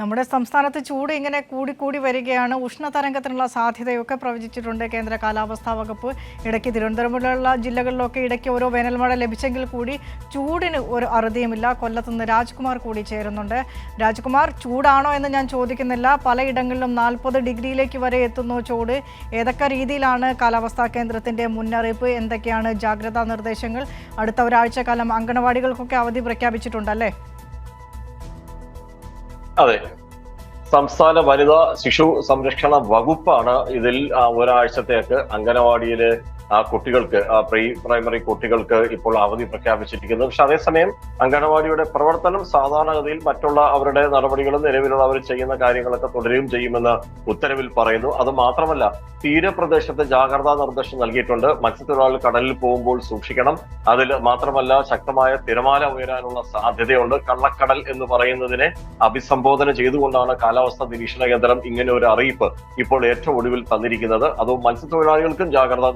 നമ്മുടെ സംസ്ഥാനത്ത് ചൂട് ഇങ്ങനെ കൂടി കൂടി വരികയാണ്. ഉഷ്ണതരംഗത്തിനുള്ള സാധ്യതയൊക്കെ പ്രവചിച്ചിട്ടുണ്ട് കേന്ദ്ര കാലാവസ്ഥാ വകുപ്പ്. ഇടയ്ക്ക് തിരുവനന്തപുരം പോലുള്ള ജില്ലകളിലൊക്കെ ഇടയ്ക്ക് ഓരോ വേനൽമഴ ലഭിച്ചെങ്കിൽ കൂടി ചൂടിന് ഒരു അറുതിയുമില്ല. കൊല്ലത്തുനിന്ന് രാജ്കുമാർ കൂടി ചേരുന്നുണ്ട്. രാജ്കുമാർ ചൂടാണോ എന്ന് ഞാൻ ചോദിക്കുന്നില്ല. പലയിടങ്ങളിലും നാൽപ്പത് ഡിഗ്രിയിലേക്ക് വരെ എത്തുന്നു ചൂട്. ഏതൊക്കെ രീതിയിലാണ് കാലാവസ്ഥാ കേന്ദ്രത്തിന്റെ മുന്നറിയിപ്പ്? എന്തൊക്കെയാണ് ജാഗ്രതാ നിർദ്ദേശങ്ങൾ? അടുത്ത ഒരാഴ്ചക്കാലം അങ്കണവാടികൾക്കൊക്കെ അവധി പ്രഖ്യാപിച്ചിട്ടുണ്ടല്ലേ? അതെ. സംസ്ഥാന വനിതാ ശിശു സംരക്ഷണ വകുപ്പാണ് ഇതിൽ ഒരാഴ്ചത്തേക്ക് അംഗനവാടിയിലെ കുട്ടികൾക്ക് പ്രീ പ്രൈമറി കുട്ടികൾക്ക് ഇപ്പോൾ അവധി പ്രഖ്യാപിച്ചിരിക്കുന്നത് പക്ഷെ അതേസമയം അംഗനവാടിയുടെ പ്രവർത്തനം സാധാരണഗതിയിൽ മറ്റുള്ള അവരുടെ നടപടികളും നിലവിലുള്ള അവർ ചെയ്യുന്ന കാര്യങ്ങളൊക്കെ തുടരുകയും ചെയ്യുമെന്ന് ഉത്തരവിൽ പറയുന്നു. അത് മാത്രമല്ല തീരപ്രദേശത്ത് ജാഗ്രതാ നിർദ്ദേശം നൽകിയിട്ടുണ്ട്. മത്സ്യത്തൊഴിലാളികൾ കടലിൽ പോകുമ്പോൾ സൂക്ഷിക്കണം. അതിൽ മാത്രമല്ല ശക്തമായ തിരമാല ഉയരാനുള്ള സാധ്യതയുണ്ട്. കള്ളക്കടൽ എന്ന് പറയുന്നതിനെ അഭിസംബോധന ചെയ്തുകൊണ്ടാണ് കാലാവസ്ഥാ നിരീക്ഷണ കേന്ദ്രം ഇങ്ങനെ ഒരു അറിയിപ്പ് ഇപ്പോൾ ഏറ്റവും ഒടുവിൽ തന്നിരിക്കുന്നത്. അതും മത്സ്യത്തൊഴിലാളികൾക്കും ജാഗ്രതാ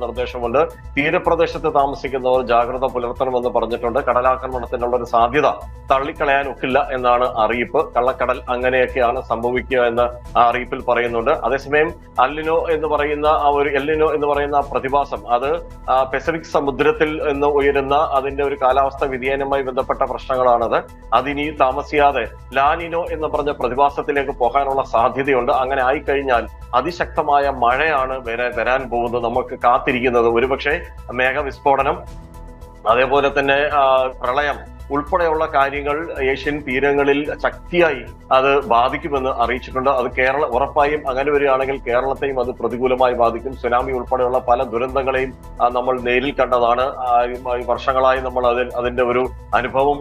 നിർദ്ദേശമുണ്ട് തീരപ്രദേശത്ത് താമസിക്കുന്നവർ ജാഗ്രത പുലർത്തണമെന്ന് പറഞ്ഞിട്ടുണ്ട്. കടലാക്രമണത്തിനുള്ള ഒരു സാധ്യത തള്ളിക്കളയാൻ ഒക്കില്ല എന്നാണ് അറിയിപ്പ്. കള്ളക്കടൽ അങ്ങനെയൊക്കെയാണ് സംഭവിക്കുക എന്ന് ആ അറിയിപ്പിൽ പറയുന്നുണ്ട്. അതേസമയം അല്ലിനോ എന്ന് പറയുന്ന ആ ഒരു എല്ലിനോ എന്ന് പറയുന്ന പ്രതിഭാസം അത് പെസഫിക് സമുദ്രത്തിൽ നിന്ന് ഉയരുന്ന അതിന്റെ ഒരു കാലാവസ്ഥ വ്യതിയാനവുമായി ബന്ധപ്പെട്ട പ്രശ്നങ്ങളാണത്. അതിനി താമസിയാതെ ലാനിനോ എന്ന് പറഞ്ഞ പ്രതിഭാസത്തിലേക്ക് പോകാനുള്ള സാധ്യതയുണ്ട്. അങ്ങനെ ആയിക്കഴിഞ്ഞാൽ അതിശക്തമായ മഴയാണ് വരാ- വരാൻ പോകുന്നത്. നമുക്ക് കാത്തിരിക്കുന്നത് ഒരുപക്ഷെ മേഘവിസ്ഫോടനം അതേപോലെ തന്നെ പ്രളയം ഉൾപ്പെടെയുള്ള കാര്യങ്ങൾ ഏഷ്യൻ തീരങ്ങളിൽ ശക്തിയായി അത് ബാധിക്കുമെന്ന് അറിയിച്ചിട്ടുണ്ട്. അത് കേരള ഉറപ്പായും അങ്ങനെ വരികയാണെങ്കിൽ കേരളത്തെയും അത് പ്രതികൂലമായി ബാധിക്കും. സുനാമി ഉൾപ്പെടെയുള്ള പല ദുരന്തങ്ങളെയും നമ്മൾ നേരിൽ കണ്ടതാണ്. വർഷങ്ങളായി നമ്മൾ അതിൽ അതിന്റെ ഒരു അനുഭവം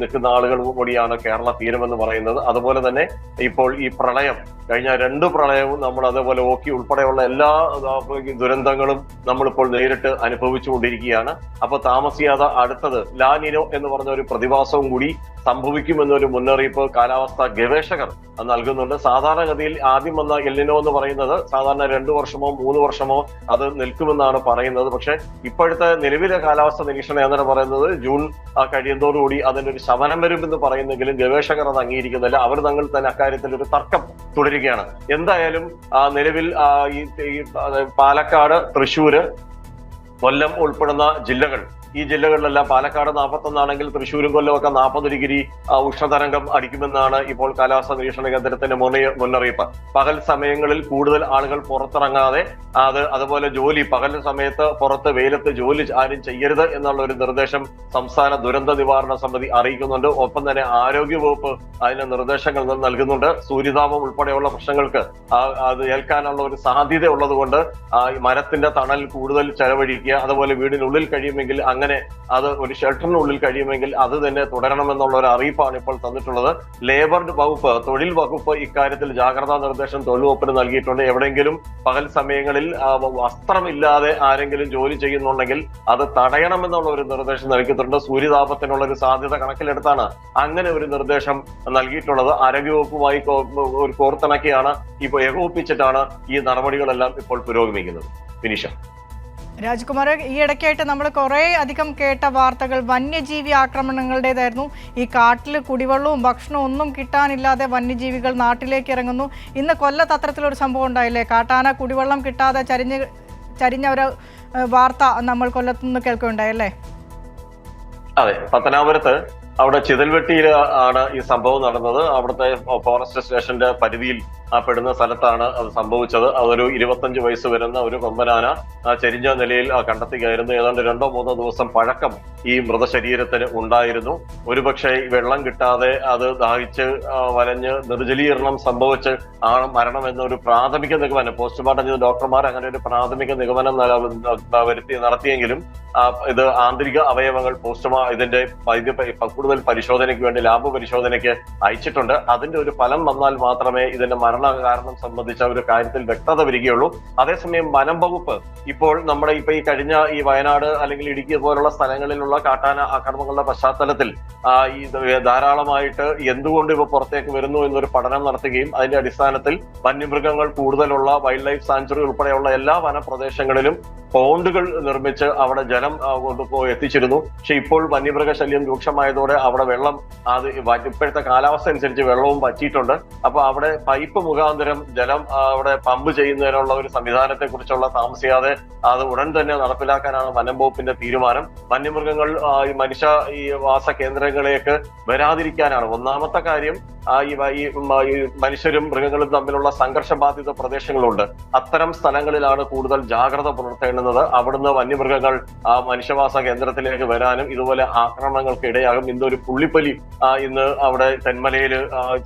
നിൽക്കുന്ന ആളുകൾ കൂടിയാണ് കേരള തീരമെന്ന് പറയുന്നത്. അതുപോലെ തന്നെ ഇപ്പോൾ ഈ പ്രളയം കഴിഞ്ഞ രണ്ട് പ്രളയവും നമ്മൾ അതേപോലെ ഓക്കി ഉൾപ്പെടെയുള്ള എല്ലാ ദുരന്തങ്ങളും നമ്മളിപ്പോൾ നേരിട്ട് അനുഭവിച്ചുകൊണ്ടിരിക്കുകയാണ്. അപ്പൊ താമസിയാതെ അടുത്തത് ലാനിനോ എന്ന് പറഞ്ഞ ഒരു പ്രതിഭാസവും കൂടി സംഭവിക്കുമെന്നൊരു മുന്നറിയിപ്പ് കാലാവസ്ഥാ ഗവേഷകർ നൽകുന്നുണ്ട്. സാധാരണഗതിയിൽ ആദ്യം വന്ന എല്ലിനോ എന്ന് പറയുന്നത് സാധാരണ രണ്ടു വർഷമോ മൂന്ന് വർഷമോ അത് നിൽക്കുമെന്നാണ് പറയുന്നത്. പക്ഷേ ഇപ്പോഴത്തെ നിലവിലെ കാലാവസ്ഥ നിരീക്ഷണ കേന്ദ്രം പറയുന്നത് ജൂൺ കഴിയുന്നതോടുകൂടി അതിന്റെ ഒരു ശമനം വരുമെന്ന് പറയുന്നെങ്കിലും ഗവേഷകർ അത് അംഗീകരിക്കുന്നില്ല. അവർ തങ്ങൾ തന്നെ അക്കാര്യത്തിൽ ഒരു തർക്കം തുടരുകയാണ്. എന്തായാലും നിലവിൽ ഈ, പാലക്കാട് തൃശ്ശൂര് കൊല്ലം ഉൾപ്പെടുന്ന ജില്ലകൾ ഈ ജില്ലകളിലെല്ലാം പാലക്കാട് നാൽപ്പത്തൊന്നാണെങ്കിൽ തൃശ്ശൂരും കൊല്ലം ഒക്കെ നാൽപ്പത് ഡിഗ്രി ഉഷ്ണതരംഗം അടിക്കുമെന്നാണ് ഇപ്പോൾ കാലാവസ്ഥാ നിരീക്ഷണ കേന്ദ്രത്തിന്റെ മുന്നറിയിപ്പ്. പകൽ സമയങ്ങളിൽ കൂടുതൽ ആളുകൾ പുറത്തിറങ്ങാതെ അത് അതുപോലെ ജോലി പകൽ സമയത്ത് പുറത്ത് വെയിലത്ത് ജോലി ആരും ചെയ്യരുത് എന്നുള്ള ഒരു നിർദ്ദേശം സംസ്ഥാന ദുരന്ത നിവാരണ സമിതി അറിയിക്കുന്നുണ്ട്. ഒപ്പം തന്നെ ആരോഗ്യ വകുപ്പ് അതിന് നിർദ്ദേശങ്ങൾ നൽകുന്നുണ്ട്. സൂര്യതാപം ഉൾപ്പെടെയുള്ള പ്രശ്നങ്ങൾക്ക് അത് ഏൽക്കാനുള്ള ഒരു സാധ്യത ഉള്ളതുകൊണ്ട് മരത്തിന്റെ തണൽ കൂടുതൽ ചെലവഴിക്കുക അതുപോലെ വീടിനുള്ളിൽ കഴിയുമെങ്കിൽ അങ്ങനെ അത് ഒരു ഷെൽട്ടറിനുള്ളിൽ കഴിയുമെങ്കിൽ അത് തന്നെ തുടരണമെന്നുള്ള ഒരു അറിയിപ്പാണ് ഇപ്പോൾ തന്നിട്ടുള്ളത്. ലേബർ വകുപ്പ് തൊഴിൽ വകുപ്പ് ഇക്കാര്യത്തിൽ ജാഗ്രതാ നിർദ്ദേശം തൊഴിൽ വകുപ്പിന് നൽകിയിട്ടുണ്ട്. എവിടെയെങ്കിലും പകൽ സമയങ്ങളിൽ വസ്ത്രമില്ലാതെ ആരെങ്കിലും ജോലി ചെയ്യുന്നുണ്ടെങ്കിൽ അത് തടയണമെന്നുള്ള ഒരു നിർദ്ദേശം നൽകിയിട്ടുണ്ട്. സൂര്യതാപത്തിനുള്ള ഒരു സാധ്യത കണക്കിലെടുത്താണ് അങ്ങനെ ഒരു നിർദ്ദേശം നൽകിയിട്ടുള്ളത്. ആരോഗ്യവകുപ്പുമായി ഒരു കോർത്തിണക്കിയാണ് ഇപ്പോൾ ഏകോപിപ്പിച്ചിട്ടാണ് ഈ നടപടികളെല്ലാം ഇപ്പോൾ പുരോഗമിക്കുന്നത്. ഫിനിഷ രാജ്കുമാർ ഈ ഇടയ്ക്കായിട്ട് നമ്മൾ കുറേ അധികം കേട്ട വാർത്തകൾ വന്യജീവി ആക്രമണങ്ങളുടേതായിരുന്നു. ഈ കാട്ടിൽ കുടിവെള്ളവും ഭക്ഷണവും ഒന്നും കിട്ടാനില്ലാതെ വന്യജീവികൾ നാട്ടിലേക്ക് ഇറങ്ങുന്നു. ഇന്ന് അത്തരത്തിലൊരു സംഭവം ഉണ്ടായില്ലേ? കാട്ടാന കുടിവെള്ളം കിട്ടാതെ ചരിഞ്ഞ് ചരിഞ്ഞ ഒരു വാർത്ത നമ്മൾ കൊല്ലത്തുനിന്ന് കേൾക്കുകയുണ്ടായല്ലേ അതെ പത്തനാപുരത്ത് അവിടെ ചിതൽവെട്ടിയിൽ ആണ് ഈ സംഭവം നടന്നത്. അവിടുത്തെ ഫോറസ്റ്റ് സ്റ്റേഷന്റെ പരിധിയിൽ ആ പെടുന്ന സ്ഥലത്താണ് അത് സംഭവിച്ചത്. അതൊരു ഇരുപത്തഞ്ച് വയസ്സ് വരുന്ന ഒരു കൊമ്പനാന ചെരിഞ്ഞ നിലയിൽ കണ്ടെത്തുകയായിരുന്നു. ഏതാണ്ട് രണ്ടോ മൂന്നോ ദിവസം പഴക്കം ഈ മൃതശരീരത്തിന് ഉണ്ടായിരുന്നു. ഒരുപക്ഷെ വെള്ളം കിട്ടാതെ അത് ദാഹിച്ച് വലഞ്ഞ് നിർജലീകരണം സംഭവിച്ച് ആണ് മരണം എന്നൊരു പ്രാഥമിക നിഗമനം പോസ്റ്റ്മോർട്ടം ചെയ്ത ഡോക്ടർമാർ അങ്ങനെ ഒരു പ്രാഥമിക നിഗമനം വരുത്തി നടത്തിയെങ്കിലും ഇത് ആന്തരിക അവയവങ്ങൾ പോസ്റ്റ്മോ ഇതിന്റെ വൈദ്യ കൂടുതൽ പരിശോധനയ്ക്ക് വേണ്ടി ലാബ് പരിശോധനയ്ക്ക് അയച്ചിട്ടുണ്ട്. അതിന്റെ ഒരു ഫലം വന്നാൽ മാത്രമേ ഇതിന്റെ മരണ കാരണം സംബന്ധിച്ച ഒരു കാര്യത്തിൽ വ്യക്തത വരികയുള്ളൂ. അതേസമയം വനം വകുപ്പ് ഇപ്പോൾ നമ്മുടെ ഇപ്പൊ ഈ കഴിഞ്ഞ ഈ വയനാട് അല്ലെങ്കിൽ ഇടുക്കി പോലുള്ള സ്ഥലങ്ങളിലുള്ള കാട്ടാന ആക്രമങ്ങളുടെ പശ്ചാത്തലത്തിൽ ഈ ധാരാളമായിട്ട് എന്തുകൊണ്ട് ഇവ പുറത്തേക്ക് വരുന്നു എന്നൊരു പഠനം നടത്തുകയും അതിന്റെ അടിസ്ഥാനത്തിൽ വന്യമൃഗങ്ങൾ കൂടുതലുള്ള വൈൽഡ് ലൈഫ് സാഞ്ചുറി ഉൾപ്പെടെയുള്ള എല്ലാ വനപ്രദേശങ്ങളിലും പോണ്ടുകൾ നിർമ്മിച്ച് അവിടെ ജലം കൊണ്ടുപോയി എത്തിച്ചിരുന്നു. പക്ഷെ ഇപ്പോൾ വന്യമൃഗ ശല്യം രൂക്ഷമായതോടെ അവിടെ അവിടെ വെള്ളം അത് ഇപ്പോഴത്തെ കാലാവസ്ഥ അനുസരിച്ച് വെള്ളവും വറ്റിയിട്ടുണ്ട്. അപ്പൊ അവിടെ പൈപ്പ് മുഖാന്തരം ജലം അവിടെ പമ്പ് ചെയ്യുന്നതിനുള്ള ഒരു സംവിധാനത്തെ കുറിച്ചുള്ള താമസിയാതെ അത് ഉടൻ തന്നെ നടപ്പിലാക്കാനാണ് വനം വകുപ്പിന്റെ തീരുമാനം. വന്യമൃഗങ്ങൾ ഈ മനുഷ്യ ഈ വാസ കേന്ദ്രങ്ങളിലേക്ക് വരാതിരിക്കാനാണ്. ഒന്നാമത്തെ കാര്യം ഈ മനുഷ്യരും മൃഗങ്ങളും തമ്മിലുള്ള സംഘർഷ ബാധിത പ്രദേശങ്ങളുണ്ട്. അത്തരം സ്ഥലങ്ങളിലാണ് കൂടുതൽ ജാഗ്രത പുലർത്തേണ്ടുന്നത്. അവിടുന്ന് വന്യമൃഗങ്ങൾ ആ മനുഷ്യവാസ കേന്ദ്രത്തിലേക്ക് വരാനും ഇതുപോലെ ആക്രമണങ്ങൾക്ക് ഇടയാകും ഇന്ന് ഒരു പുള്ളിപ്പലി ഇന്ന് അവിടെ തെന്മലയിൽ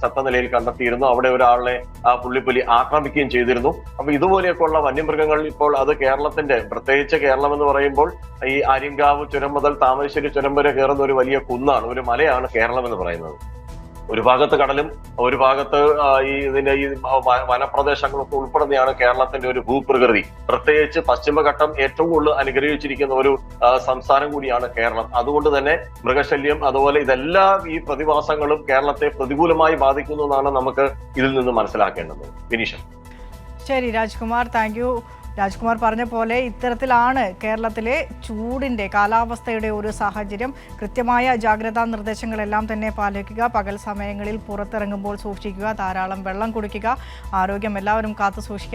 ചത്ത നിലയിൽ കണ്ടെത്തിയിരുന്നു. അവിടെ ഒരാളെ ആ പുള്ളിപ്പലി ആക്രമിക്കുകയും ചെയ്തിരുന്നു. അപ്പൊ ഇതുപോലെയൊക്കെയുള്ള വന്യമൃഗങ്ങൾ ഇപ്പോൾ അത് കേരളത്തിന്റെ പ്രത്യേകിച്ച് കേരളം എന്ന് പറയുമ്പോൾ ഈ ആര്യങ്കാവ് ചുരം മുതൽ താമരശ്ശേരി ചുരം വരെ കയറുന്ന ഒരു വലിയ കുന്നാണ് ഒരു മലയാണ് കേരളം എന്ന് പറയുന്നത്. ഒരു ഭാഗത്ത് കടലും ഒരു ഭാഗത്ത് ഈ ഇതിന്റെ ഈ വനപ്രദേശങ്ങളൊക്കെ ഉൾപ്പെടുന്നതാണ് കേരളത്തിന്റെ ഒരു ഭൂപ്രകൃതി. പ്രത്യേകിച്ച് പശ്ചിമഘട്ടം ഏറ്റവും കൂടുതൽ അനുഗ്രഹിച്ചിരിക്കുന്ന ഒരു സംസ്ഥാനം കൂടിയാണ് കേരളം. അതുകൊണ്ട് തന്നെ മൃഗശല്യം അതുപോലെ ഇതെല്ലാ ഈ പ്രതിഭാസങ്ങളും കേരളത്തെ പ്രതികൂലമായി ബാധിക്കുന്നു എന്നാണ് നമുക്ക് ഇതിൽ നിന്ന് മനസ്സിലാക്കേണ്ടത്. വിനീഷ്. ശരി രാജ്കുമാർ താങ്ക് രാജ്കുമാർ പറഞ്ഞ പോലെ ഇത്തരത്തിലാണ് കേരളത്തിലെ ചൂടിന്റെ കാലാവസ്ഥയുടെ ഒരു സാഹചര്യം. കൃത്യമായ ജാഗ്രതാ നിർദ്ദേശങ്ങളെല്ലാം തന്നെ പാലിക്കുക. പകൽ സമയങ്ങളിൽ പുറത്തിറങ്ങുമ്പോൾ സൂക്ഷിക്കുക. ധാരാളം വെള്ളം കുടിക്കുക. ആരോഗ്യം എല്ലാവരും കാത്തു സൂക്ഷിക്കുക